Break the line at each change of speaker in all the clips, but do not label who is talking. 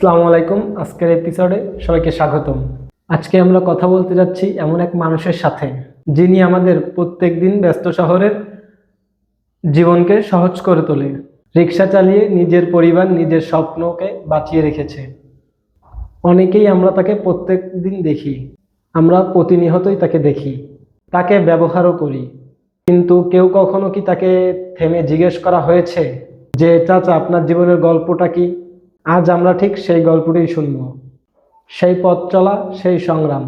আসসালামু আলাইকুম। আজকের এপিসোডে সবাইকে স্বাগতম। আজকে আমরা কথা বলতে যাচ্ছি এমন এক মানুষের সাথে, যিনি আমাদের প্রত্যেকদিন ব্যস্ত শহরের জীবনকে সহজ করে তোলে। রিক্সা চালিয়ে নিজের পরিবার, নিজের স্বপ্নকে বাঁচিয়ে রেখেছে। অনেকেই আমরা তাকে প্রত্যেক দিন দেখি। আমরা প্রতিনিয়তই তাকে দেখি, তাকে ব্যবহারও করি। কিন্তু কেউ কখনো কি তাকে থেমে জিজ্ঞেস করা হয়েছে যে, চাচা, আপনার জীবনের গল্পটা কি? আজ আমরা ঠিক সেই গল্পটাই শুনব। সেই পথ চলা, সেই সংগ্রাম,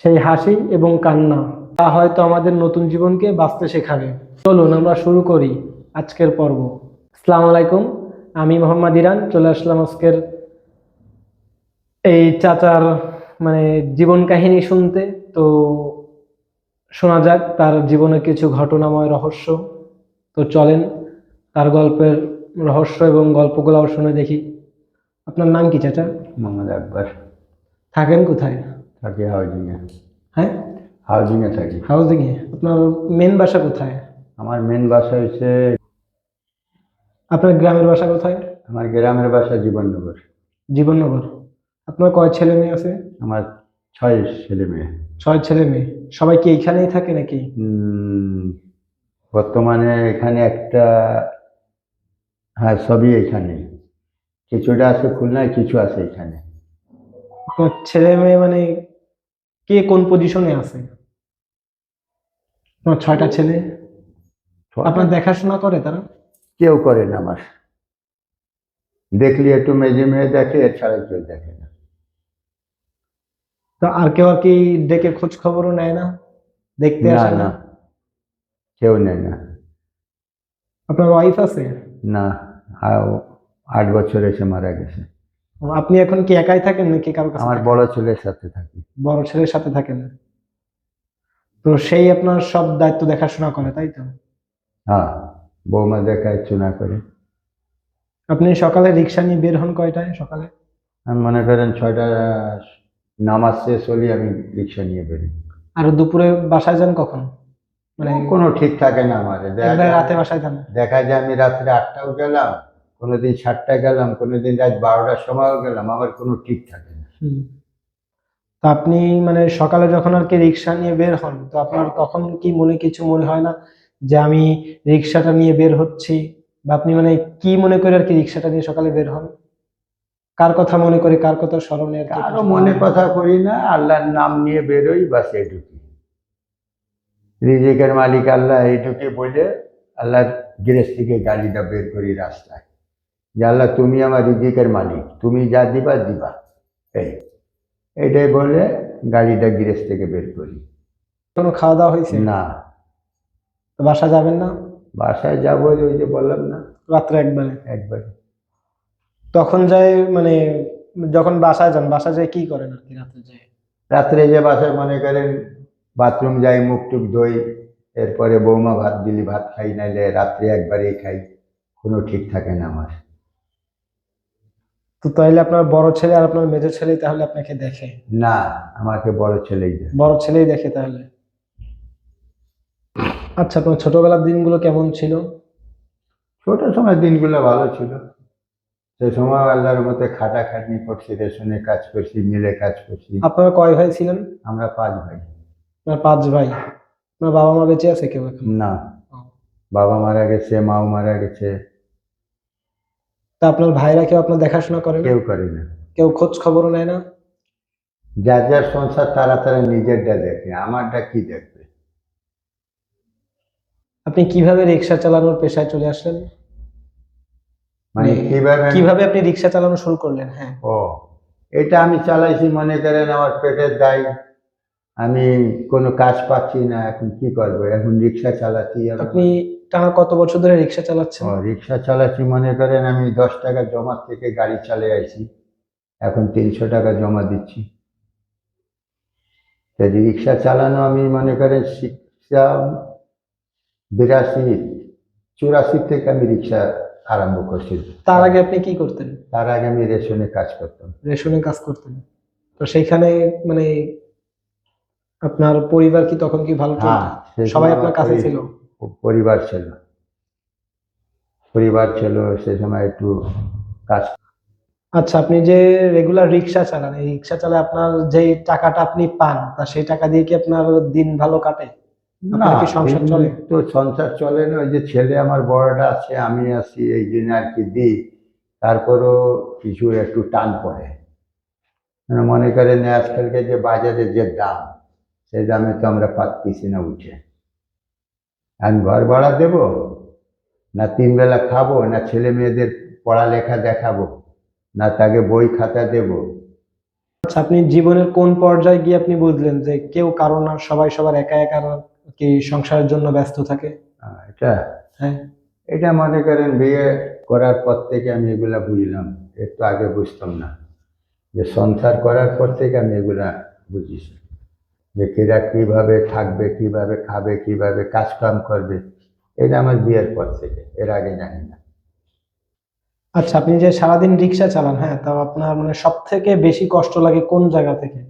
সেই হাসি এবং কান্না, তা হয়তো আমাদের নতুন জীবনকে বাঁচতে শেখাবে। চলুন আমরা শুরু করি আজকের পর্ব। আসসালামু আলাইকুম, আমি মোহাম্মদ ইরান, চলে আসলাম আজকের এই চাচার মানে জীবন কাহিনী শুনতে। তো শোনা যাক তার জীবনে কিছু ঘটনাময় রহস্য। তো চলেন তার গল্পের রহস্য এবং গল্পগুলোও শুনে দেখি। আপনার নাম কি চাচা?
মোহাম্মদ আকবর।
থাকেন কোথায়?
থাকি হাউজিংয়ে।
হ্যাঁ?
হাউজিংয়ে থাকি।
হাউজিং এ আপনার মেন বাসা কোথায়?
আমার মেন বাসা হচ্ছে
আপনার গ্রামের বাসা কোথায়?
আমার গ্রামের বাসা জীবননগর।
জীবননগর। আপনার কয় ছেলে মেয়ে আছে?
আমার ছয় ছেলে মেয়ে।
ছয় ছেলে মেয়ে। সবাই কি এইখানেই থাকে নাকি?
বর্তমানে এখানে একটা হ্যাঁ সবই এখানে কিছুটা আছে খুলনায় কিছু আছে এখানে।
আপনার ছেলে মেয়ে মানে কে কোন পজিশনে আছে? আপনার ছয়টা ছেলে? আপনার দেখাশোনা করে তারা?
কেউ করে না আমার। দেখলি একটু মেজে মেয়ে দেখে এছাড়া কেউ দেখে না।
তো আর কেউ আর কি ডেকে খোঁজ খবরও নেয় না? দেখতে আসে
না? কেউ নেয় না।
আপনার ওয়াইফ আছে?
না আ- আট বছর এসে মারা গেছে।
আপনি এখন কি একাই থাকেন নাকি কারও কাছে
আমার বড় ছেলের সাথে থাকি।
বড় ছেলের সাথে থাকেন। তো সেই আপনার সব দায়িত্ব দেখাশোনা করে তাই তো?
হ্যাঁ বৌমা দেখায় চুনা করে।
আপনি সকালে রিক্সা নিয়ে বের হন কয়টায় সকালে?
আমি মনে করেন ছয়টা নামাজ শেষ হলে আমি রিক্সা নিয়ে বেরি
আর দুপুরে বাসায় যান কখন? মানে
কোনো ঠিক থাকে না আমার
রাতে বাসায় যান?
দেখা যায় আমি রাত্রে আটটাও গেলাম কোনোদিন সাতটায় গেলাম কোনোদিন রাত বারোটার সময়ও গেলাম আমার কোনো ঠিক থাকে না।
তো আপনি মানে সকালে যখন আর কি রিক্সা নিয়ে বের হন তো আপনার তখন কি মনে কিছু মনে হয় না যে আমি রিক্সাটা নিয়ে বের হচ্ছি? বা আপনি মানে কি মনে করে আর কি রিক্সাটা নিয়ে সকালে বের হন? কার কথা মনে করি কার কথা স্মরণে
কারও মনে কথা করি না আল্লাহর নাম নিয়ে বেরোই বাস এইটুকু রিজিকের মালিক আল্লাহ এইটুকু বলে আল্লাহর গৃহস্থ থেকে গাড়িটা বের করি রাস্তায়। যে আল্লাহ তুমি আমার রিজিকের মালিক। তুমি যা দিবা দিবা। এই এটাই বলে গাড়িটা গৃহস্থ থেকে বের করি।
কোনো খাওয়া দাওয়া হয়েছে?
না।
বাসা যাবেন না?
বাসায় যাব ওই যে বললাম না।
রাত্রে একবারে?
একবার।
তখন যায় মানে যখন বাসায় যান বাসা যায় কি করেন আর কি রাত্রে যায়
রাত্রে যে বাসায় মনে করেন বাথরুম যাই মুখ টুক ধুই এরপরে বৌমা ভাত দিলি ভাত খাই নাইলে রাত্রে একবারেই খাই। কোনো ঠিক থাকে না আমার।
তো তাহলে আপনার বড় ছেলে আর আপনার মেজর ছেলে তাহলে আপনাকে দেখে?
না আমাকে বড় ছেলেই দেয়
বড় ছেলেই দেখে তাহলে? আচ্ছা আপনার ছোটবেলার দিনগুলো কেমন ছিল?
ছোট সময় দিনগুলো ভালো ছিল। সে সময় আল্লাহর মতো খাটাখাটনি করছি রেশনে কাজ করছি মিলে কাজ করছি।
আপনারা কয় ভাই ছিলেন?
আমরা পাঁচ ভাই।
আপনার পাঁচ ভাই। আপনার বাবা মা বেঁচে আছে কেউ
না। বাবা মারা গেছে মাও মারা গেছে।
তা আপনার ভাইরা কেউ আপনার দেখাশোনা করে না?
কেউ করে না।
কেউ খোঁজ খবরও নেয় না?
যার যার সংসার তারা তারা নিজেরটা দেখে আমারটা কি দেখবে?
আপনি কীভাবে রিক্সা চালানোর পেশায় চলে আসলেন?
মানে
মানে
কীভাবে
কীভাবে আপনি রিক্সা চালানো শুরু করলেন? হ্যাঁ।
ও এটা আমি চালাইছি মনে করেন আমার পেটের দায়। আমি কোনো কাজ পাচ্ছি না এখন কি করব? এখন রিক্সা চালাচ্ছি
আপনি টানা কত বছর ধরে রিক্সা চালাচ্ছেন?
রিক্সা চালাচ্ছি মনে করেন আমি দশ টাকা জমা থেকে গাড়ি চালিয়ে আইছি। এখন তিনশো টাকা জমা দিচ্ছি। তো রিক্সা চালানো আমি মনে করেন শিখছিলাম বিরাশি চুরাশি থেকে আমি রিক্সা আরম্ভ করছি।
তার আগে আপনি কি করতেন?
তার আগে আমি রেশনে কাজ করতাম।
রেশনে কাজ করতেন। তো সেইখানে মানে আপনার পরিবার কি তখন কি ভালো
হ্যাঁ
সবাই আপনার কাছে ছিল?
পরিবার ছিল। পরিবার ছিল সে সময় একটু কাজ
আচ্ছা আপনি যে রেগুলার রিক্সা চালান এই রিক্সা চালায় আপনার যে টাকাটা আপনি পান তা সেই টাকা দিয়ে কি আপনার দিন ভালো কাটে?
না
কি সংসার চলে?
তো সংসার চলে না ওই যে ছেলে আমার বড়টা আছে আমি আছি এই জন্য আর কি দিই। তারপরও কিছু একটু টান পড়ে। মানে মনে করেন আজকালকে যে বাজারে যে দাম সেই দামে তো আমরা পাচ্ছি না উঠে। আর ঘর ভাড়া দেব? না তিন বেলা খাব? না ছেলে মেয়েদের পড়ালেখা দেখাবো? না তাকে বই খাতা দেবো?
আচ্ছা আপনি জীবনের কোন পর্যায়ে গিয়ে আপনি বুঝলেন যে কেউ কারণ আর সবাই সবার একা একা কি সংসারের জন্য ব্যস্ত থাকে?
এটা?
হ্যাঁ।
এটা মনে করেন বিয়ে করার পর থেকে আমি এগুলা বুঝলাম। একটু আগে বুঝতাম না। যে সংসার করার পর থেকে আমি এগুলা বুঝেছি যে কিরা কীভাবে থাকবে কীভাবে খাবে কীভাবে কাজকাম করবে এটা আমার বিয়ের পর থেকে এর আগে জানি না।
আচ্ছা আপনি যে সারাদিন রিক্সা চালান হ্যাঁ তাও আপনার মানে সব থেকে বেশি কষ্ট লাগে কোন জায়গা থেকে?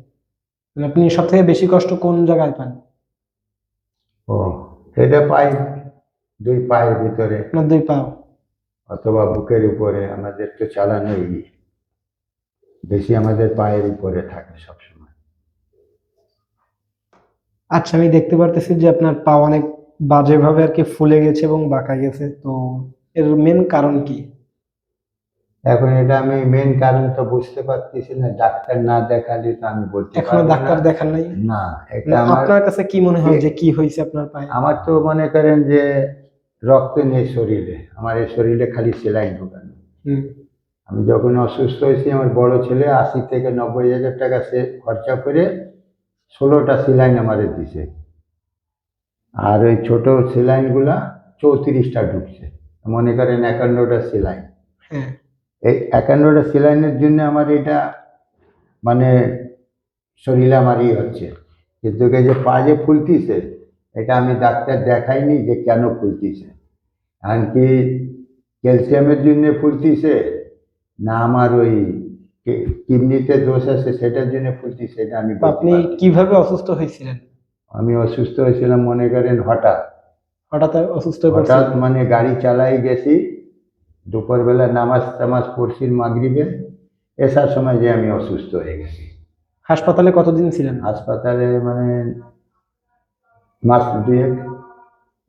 মানে আপনি সব থেকে বেশি কষ্ট কোন জায়গায় পান?
ও এটা পাই দুই পায়ের ভিতরে।
আপনার দুই পা
অথবা বুকের উপরে আমাদের তো চালানোই। বেশি আমাদের পায়ের উপরে থাকে সবসময়।
আচ্ছা আমি দেখতে পারতেছি যে আপনার পা অনেক বাজেভাবে আর কি ফুলে গেছে এবং বাঁকা গেছে তো এর মেন কারণ কি?
এখন এটা আমি মেন কারণ তো বুঝতে পারতেছি না ডাক্তার না দেখালে তো আমি বলতে এখনও
ডাক্তার। দেখান নাই?
না এটা
না,
আমার
আপনার কাছে কি মনে হয় যে কি হয়েছে আপনার পায়ে?
আমার তো মনে করেন যে রক্ত নেই শরীরে আমার এই শরীরে খালি সেলাইন ঢোকানো।
হুম।
আমি যখন অসুস্থ হয়েছি আমার বড় ছেলে আশি থেকে নব্বই হাজার টাকা সে খরচা করে ষোলোটা সেলাইন আমারে দিছে। আর ওই ছোট সেলাইনগুলা চৌত্রিশটা ঢুকছে। মনে করেন একান্নটা সেলাইন।
হ্যাঁ।
এই একান্নটা সেলাইনের জন্য আমার এটা মানে শরীরে হচ্ছে। কিন্তু এই যে পা যে ফুলতিছে এটা আমি ডাক্তার দেখাইনি যে কেন ফুলতিছে। এমনকি ক্যালসিয়ামের জন্য ফুলতিছে না আমার ওই কিডনিতে দোষ আছে সেটার জন্য ফুলতিছে সেটা আমি
আপনি। কীভাবে অসুস্থ হয়েছিলেন?
আমি অসুস্থ হয়েছিলাম মনে করেন হঠাৎ।
হঠাৎ অসুস্থ
হঠাৎ মানে গাড়ি চালাই গেছি দুপুরবেলা নামাজ টামাজ পড়ছি মাগরিবে এসার সময় যে আমি অসুস্থ হয়ে গেছি।
হাসপাতালে কতদিন ছিলেন?
হাসপাতালে মানে মাস দুয়েক।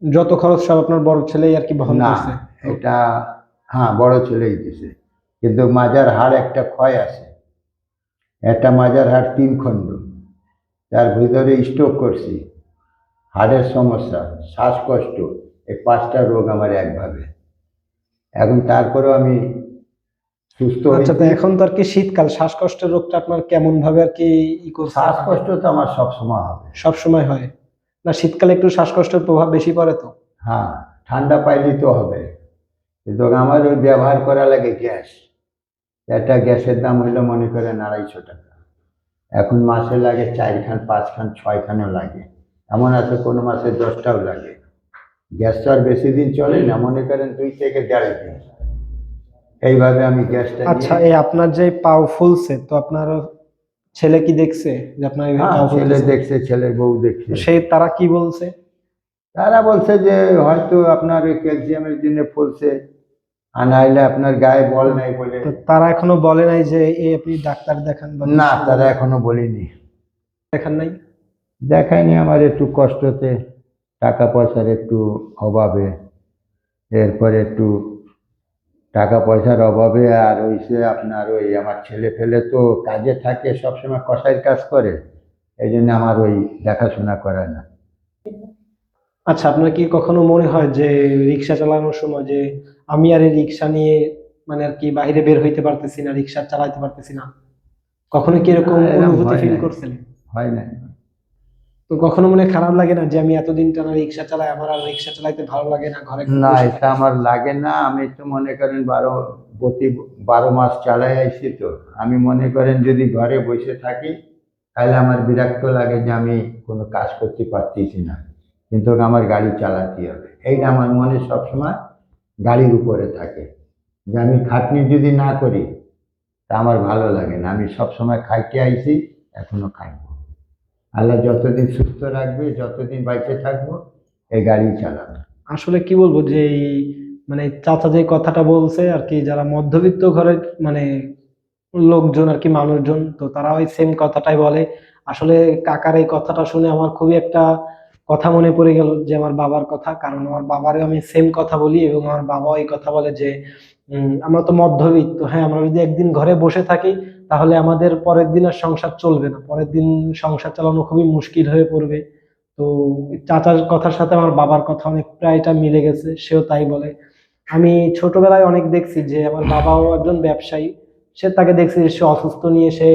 যত খরচ সব আপনার বড় ছেলেই আর কি বহন করছে?
এটা হ্যাঁ বড় ছেলেই দিছে। কিন্তু মাজার হাড় একটা ক্ষয় আছে। একটা মাজার হাড় তিন খণ্ড। তার ভিতরে স্ট্রোক করছি। হাড়ের সমস্যা শ্বাসকষ্ট এই পাঁচটা রোগ আমার একভাবে। এখন তারপরেও আমি সুস্থ
আচ্ছা তো এখন তো আর কি শীতকাল শ্বাসকষ্টের রোগটা আপনার কেমন ভাবে আর কি ই করছে?
শ্বাসকষ্ট তো আমার সবসময় হবে।
সব সময় হয়। না শীতকালে একটু শ্বাসকষ্টের প্রভাব বেশি পড়ে তো?
হ্যাঁ ঠান্ডা পাইলেই তো হবে। কিন্তু আমার ওই ব্যবহার করা লাগে গ্যাস। একটা গ্যাসের দাম হইল মনে করেন আড়াইশো টাকা। এখন মাসে লাগে চারখান পাঁচখান ছয়খানও লাগে। এমন আছে কোনো মাসে দশটাও লাগে। গ্যাস তো আর বেশি দিন চলে না মনে করেন দুই থেকে দেড় দিন। এইভাবে আমি গ্যাসটা
আচ্ছা এই আপনার যে পাও ফুলছে তো আপনার ছেলে কি দেখছে যে আপনার
হ্যাঁ, ছেলে দেখছে ছেলের বউ দেখছে।
সে তারা কি বলছে?
তারা বলছে যে হয়তো আপনার ওই ক্যালসিয়ামের জন্য ফুলছে। আর নাহলে আপনার গায়ে বল নাই বলে।
তো তারা এখনও বলে নাই যে এই আপনি ডাক্তার দেখান বা
না তারা এখনও বলিনি।
দেখান নাই?
দেখায়নি আমার একটু কষ্টতে টাকা পয়সার একটু অভাবে। এরপরে একটু টাকা পয়সার অভাবে আর ওই সে আপনার ওই আমার ছেলে ফেলে তো কাজে থাকে সবসময় কষাইয়ের কাজ করে। এই জন্য আমার ওই দেখাশোনা করে না।
আচ্ছা আপনার কি কখনো মনে হয় যে রিক্সা চালানোর সময় যে আমি আর এই রিক্সা নিয়ে মানে আর কি বাইরে বের হইতে পারতেছি না রিক্সা চালাইতে পারতেছি না। কখনো কি এরকম অনুভূতি ফিল
নাই।
করছেন?
হয় না
তো কখনো মনে খারাপ লাগে না যে আমি এতদিন টানা রিক্সা চালাই আমার আর রিক্সা চালাইতে ভালো লাগে না ঘরে
না এটা আমার লাগে না। আমি তো মনে করেন বারো প্রতি বারো মাস চালাই আইছি তো। আমি মনে করেন যদি ঘরে বসে থাকি তাহলে আমার বিরক্ত লাগে যে আমি কোনো কাজ করতে পারতেছি না। কিন্তু আমার গাড়ি চালাতে হবে। এইটা আমার মনে সবসময় গাড়ির উপরে থাকে। যে আমি খাটনি যদি না করি, তা আমার ভালো লাগে না। আমি সবসময় খাইতে আইছি, এখনও খাইব। আল্লাহ যতদিন সুস্থ রাখবে, যতদিন বাইচে থাকব, এই গাড়ি চালাবো।
আসলে কি বলব যে এই মানে চাচা যে কথাটা বলছে আর কি, যারা মধ্যবিত্ত ঘরের মানে লোকজন আর কি, মানুষজন, তো তারা ওই সেম কথাটাই বলে। আসলে কাকার এই কথাটা শুনে আমার খুবই একটা কথা মনে পড়ে গেল যে আমার বাবার কথা, কারণ আমার বাবারও আমি সেম কথা বলি এবং আমার বাবাও এই কথা বলে যে আমরা তো মধ্যবিত্ত হ্যাঁ আমরা যদি একদিন ঘরে বসে থাকি, তাহলে আমাদের পরের দিন আর সংসার চলবে না। পরের দিন সংসার চালানো খুবই মুশকিল হয়ে পড়বে। তো চাচার কথার সাথে আমার বাবার কথা অনেক প্রায়টা মিলে গেছে, সেও তাই বলে। আমি ছোটবেলায় অনেক দেখছি যে আমার বাবাও একজন ব্যবসায়ী, সে তাকে দেখছি যে সে অসুস্থ নিয়ে সে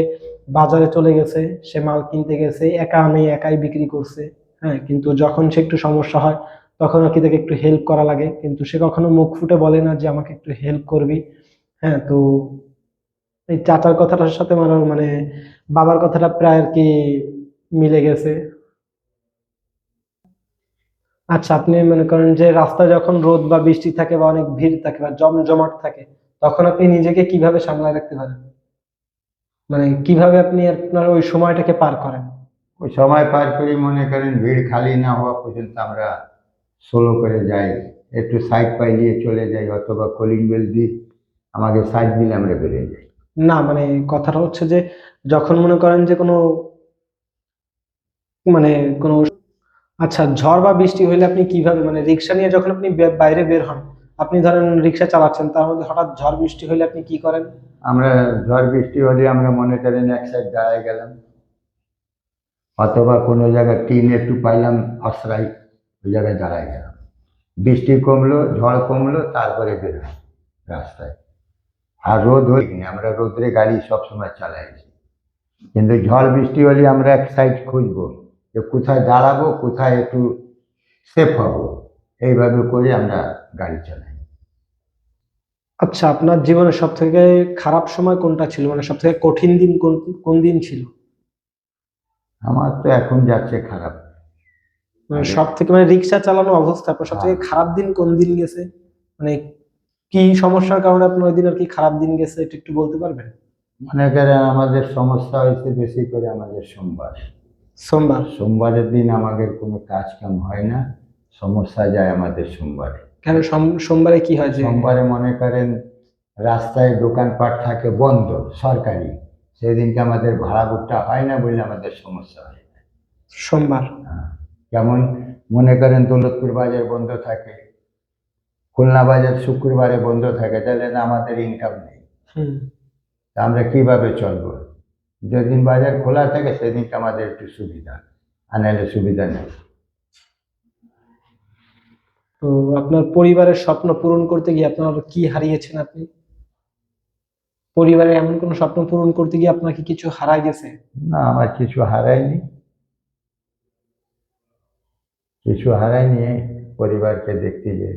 বাজারে চলে গেছে, সে মাল কিনতে গেছে, একা আনে একাই বিক্রি করছে। হ্যাঁ কিন্তু যখন সে একটু সমস্যা হয়, তখন আর কি তাকে একটু হেল্প করা লাগে। কিন্তু সে কখনো মুখ ফুটে বলে না যে, আমাকে একটু হেল্প করবি। হ্যাঁ তো এই চাচার কথাটার সাথে আমার মানে বাবার কথাটা প্রায় আর কি মিলে গেছে। আচ্ছা আপনি মনে করেন যে, রাস্তায় যখন রোদ বা বৃষ্টি থাকে বা অনেক ভিড় থাকে বা জমজমাট থাকে, তখন আপনি নিজেকে কীভাবে সামলায় রাখতে পারেন? মানে কীভাবে আপনি আপনার ওই সময়টাকে পার করেন?
ওই সময় পার করি মনে করেন ভিড় খালি না হওয়া পর্যন্ত আমরা সোলো করে যাই। একটু সাইড পাইলিয়ে চলে যাই অথবা কলিং বেল দিই আমাকে সাইড দিলে আমরা বেরিয়ে যাই।
না মানে কথাটা হচ্ছে যে যখন মনে করেন যে কোনো মানে কোনো আচ্ছা ঝড় বা বৃষ্টি হইলে আপনি কীভাবে মানে রিক্সা নিয়ে যখন আপনি বাইরে বের হন আপনি ধরেন রিক্সা চালাচ্ছেন তার মধ্যে হঠাৎ ঝড় বৃষ্টি হইলে আপনি কি করেন?
আমরা ঝড় বৃষ্টি হলে আমরা মনে করেন এক সাইড দাঁড়ায় গেলাম। অথবা কোনো জায়গায় টিন একটু পাইলাম, আশ্রয়, ওই জায়গায় দাঁড়ায় গেলাম। বৃষ্টি কমলো, ঝড় কমলো, তারপরে বেরোই রাস্তায়। আর রোদ হয়নি আমরা রোদ্রে গাড়ি সবসময় চালাই কিন্তু ঝড়, বৃষ্টি হলে আমরা এক সাইড খুঁজবো, যে কোথায় দাঁড়াবো, কোথায় একটু সেফ হব। এইভাবে করে আমরা গাড়ি চালাই।
আচ্ছা আপনার জীবনের সব থেকে খারাপ সময় কোনটা ছিল? মানে সব থেকে কঠিন দিন কোন কোন দিন ছিল?
আমার তো এখন যাচ্ছে খারাপ।
মানে সব থেকে মানে রিক্সা চালানো অবস্থা আপনার সব থেকে খারাপ দিন কোন দিন গেছে? মানে কি সমস্যার কারণে আপনার ওই দিন আর কি খারাপ দিন গেছে এটা একটু বলতে পারবেন?
মনে করেন আমাদের সমস্যা হয়েছে বেশি করে আমাদের সোমবার।
সোমবার?
সোমবারের দিন আমাদের কোনো কাজ কাম হয় না সমস্যা যায় আমাদের সোমবারে।
কেন সোমবারে কি হয় যে?
সোমবারে মনে করেন রাস্তায় দোকানপাট থাকে বন্ধ সরকারি। সেদিনকে আমাদের ভাড়া বুকটা হয় না বলে আমাদের সমস্যা হয়।
সোমবার।
হ্যাঁ। যেমন মনে করেন দৌলতপুর বাজার বন্ধ থাকে খুলনা বাজার শুক্রবারে বন্ধ থাকে তাহলে না আমাদের ইনকাম নেই। তা আমরা কীভাবে চলবো? যেদিন বাজার খোলা থাকে সেদিনকে আমাদের একটু সুবিধা আর নাহলে সুবিধা নেই।
তো আপনার পরিবারের স্বপ্ন পূরণ করতে গিয়ে আপনার কি হারিয়েছেন আপনি? পরিবারের এমন কোনো স্বপ্ন পূরণ করতে গিয়ে আপনার কি কিছু হারাই গেছে?
না আমার কিছু হারায়নি। কিছু হারায়নি পরিবারকে দেখতে যে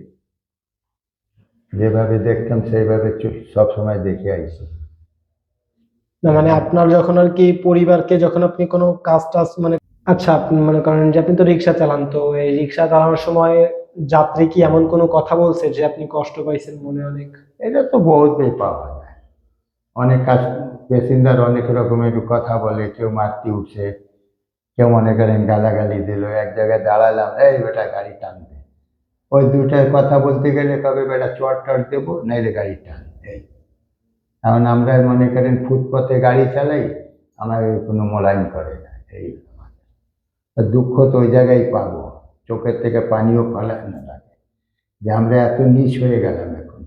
যেভাবে দেখতাম সেইভাবে সব সময় দেখে আইছি
না মানে আপনার যখন আর কি পরিবারকে যখন আপনি কোনো কাজ টাজ মানে আচ্ছা আপনি মনে করেন যে আপনি তো রিক্সা চালান তো এই রিক্সা চালানোর সময় যাত্রী কি এমন কোনো কথা বলছে যে আপনি কষ্ট পাইছেন মনে অনেক?
এটা তো বহুতই পাওয়া যায় অনেক কাজ প্যাসেঞ্জার অনেক রকমের কথা বলে, কেউ মারতে উঠছে, কেউ মনে করেন গালাগালি দিল, এক জায়গায় দাঁড়ালাম, এই বেটা গাড়ি টানবে। ওই দুটার কথা বলতে গেলে কবে বেটা চট টট দেবো, নাইলে গাড়ি টান এই এখন আমরা মনে করেন ফুটপথে গাড়ি চালাই, আমার কোনো মোলায়েম করে না, এই দুঃখ তো ওই জায়গায় পাবো, চোখের থেকে পানিও ফেলায় না লাগে। যে আমরা এত নিচ হয়ে গেলাম এখন,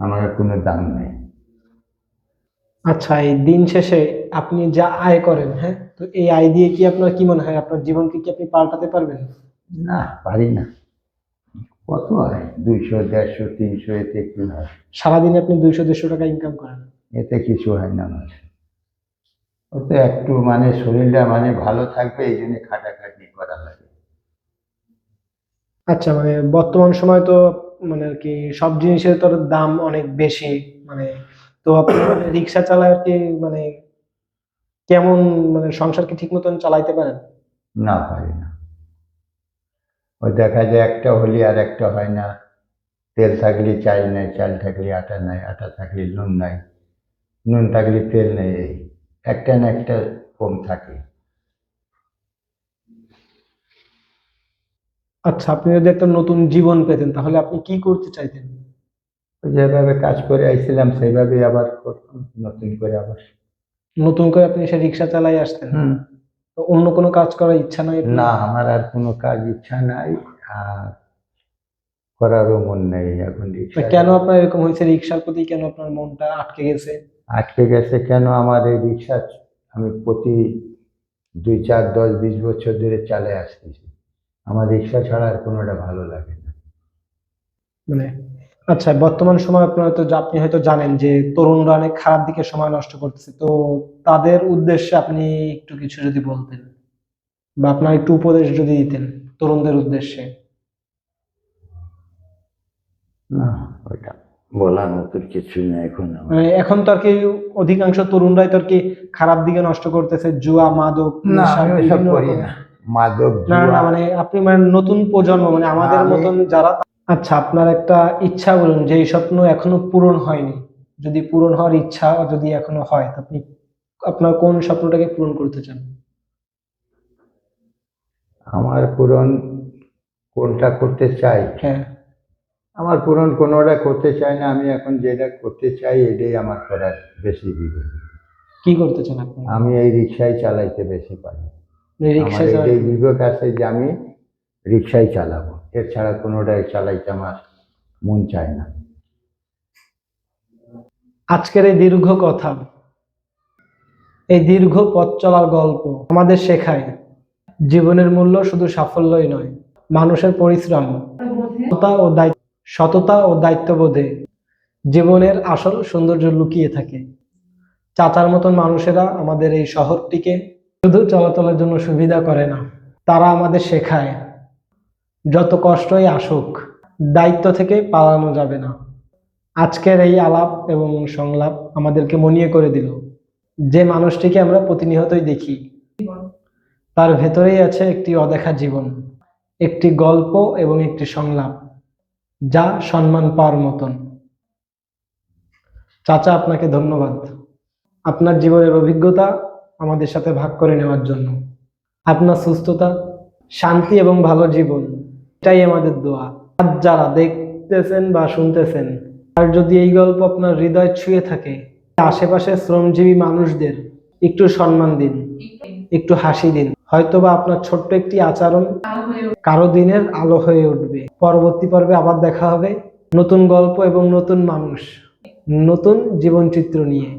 আমার কোনো দাম নেই।
আচ্ছা এই দিন শেষে আপনি যা আয় করেন হ্যাঁ? তো এই আয় দিয়ে কি আপনার কি মনে হয়? আপনার জীবনকে কি আপনি পাল্টাতে পারবেন?
না পারি না। কত হয় দুইশো দেড়শো তিনশো এতে কি হয়
সারাদিনে আপনি দুইশো দেড়শো টাকা ইনকাম করেন।
এতে কিছু হয় না আমার। ও তো একটু মানে শরীরটা মানে ভালো থাকবে এই জন্য খাটাখাটি করা লাগে।
আচ্ছা মানে বর্তমান সময় তো মানে আর কি সব জিনিসের তো দাম অনেক বেশি মানে তো আপনি মানে রিক্সা চালায় আর কি মানে কেমন মানে সংসার কি ঠিক মতন চালাইতে পারেন?
না পারি না। ওই দেখা যায় একটা হলি আর একটা হয় না। তেল থাকলে চাল নাই চাল থাকলে আটা নাই আটা থাকলে নুন নাই। নুন থাকলে তেল নেই এই একটা না একটা কম থাকে।
আচ্ছা আপনি যদি একটা নতুন জীবন পেতেন তাহলে আপনি কি করতে চাইতেন?
যেভাবে কাজ করে আইছিলাম সেইভাবে আবার নতুন করে আবার।
নতুন করে আপনি সে রিক্সা চালাই আসতেন তো অন্য কোনো কাজ করার ইচ্ছা নাই?
না আমার আর কোনো কাজ ইচ্ছা নাই আর করারও মন নেই এখন
কেন আপনার এরকম হয়েছে? রিক্সার প্রতি কেন আপনার মনটা আটকে গেছে?
আটকে গেছে কেন? আমার এই রিক্সা আমি প্রতি দুই চার দশ বিশ বছর ধরে চালে আসতেছি। আমার রিক্সা ছাড়া আর কোনোটা ভালো লাগে না।
মানে আচ্ছা বর্তমান সময় আপনার যা- আপনি হয়তো জানেন যে তরুণরা অনেক খারাপ দিকে সময় নষ্ট করতেছে। তো তাদের উদ্দেশ্যে আপনি একটু কিছু যদি বলতেন বা আপনার একটু উপদেশ যদি দিতেন তরুণদের উদ্দেশ্যে।
না ওইটা বলার মতো কিছু নেই এখন
মানে এখন তো আর কি অধিকাংশ তরুণরাই তো আর কি খারাপ দিকে নষ্ট করতেছে জুয়া মাদক
না না। মাদক
না না মানে আপনি মানে নতুন প্রজন্ম মানে আমাদের মতন যারা আচ্ছা আপনার একটা ইচ্ছা বলুন যে এই স্বপ্ন এখনও পূরণ হয়নি। যদি পূরণ হওয়ার ইচ্ছা যদি এখনও হয় আপনি আপনার কোন স্বপ্নটাকে পূরণ করতে চান?
আমার পূরণ কোনটা করতে চাই?
হ্যাঁ।
আমার পূরণ কোনোটা করতে চাই না আমি এখন যেটা করতে চাই এটাই আমার করার বেশি বিবেক।
কি করতে চান আপনি?
আমি এই রিক্সায় চালাইতে বেশি পারি।
রিক্সা?
বিবেক আছে যে আমি রিক্সাই চালাবো। এর ছাড়া কোনোটাই চালাইতে আমার মন চায় না।
আজকের এই দীর্ঘ কথা, এই দীর্ঘ পথ চলার গল্প আমাদের শেখায়, জীবনের মূল্য শুধু সাফল্যই নয়, মানুষের পরিশ্রম, সততা ও সততা ও দায়িত্ববোধে জীবনের আসল সৌন্দর্য লুকিয়ে থাকে। চাচার মতন মানুষেরা আমাদের এই শহরটিকে শুধু চলাচলের জন্য সুবিধা করে না, তারা আমাদের শেখায়। যত কষ্টই আসুক, দায়িত্ব থেকে পালানো যাবে না। আজকের এই আলাপ এবং সংলাপ আমাদেরকে মনিয়ে করে দিল। যে মানুষটিকে আমরা প্রতিনিয়তই দেখি, তার ভেতরেই আছে একটি অদেখা জীবন, একটি গল্প এবং একটি সংলাপ, যা সম্মান পাওয়ার মতন। চাচা, আপনাকে ধন্যবাদ। আপনার জীবনের অভিজ্ঞতা আমাদের সাথে ভাগ করে নেওয়ার জন্য। আপনার সুস্থতা, শান্তি এবং ভালো জীবন এটাই আমাদের দোয়া। আজ যারা দেখতেছেন বা শুনতেছেন, আর যদি এই গল্প আপনার হৃদয় ছুঁয়ে থাকে, আশেপাশে শ্রমজীবী মানুষদের একটু সম্মান দিন, একটু হাসি দিন। হয়তোবা আপনার ছোট্ট একটি আচরণ কারও দিনের আলো হয়ে উঠবে। পরবর্তী পর্বে আবার দেখা হবে। নতুন গল্প এবং নতুন মানুষ, নতুন জীবন চিত্র নিয়ে।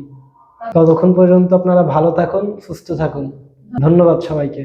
ততক্ষণ পর্যন্ত আপনারা ভালো থাকুন, সুস্থ থাকুন। ধন্যবাদ সবাইকে।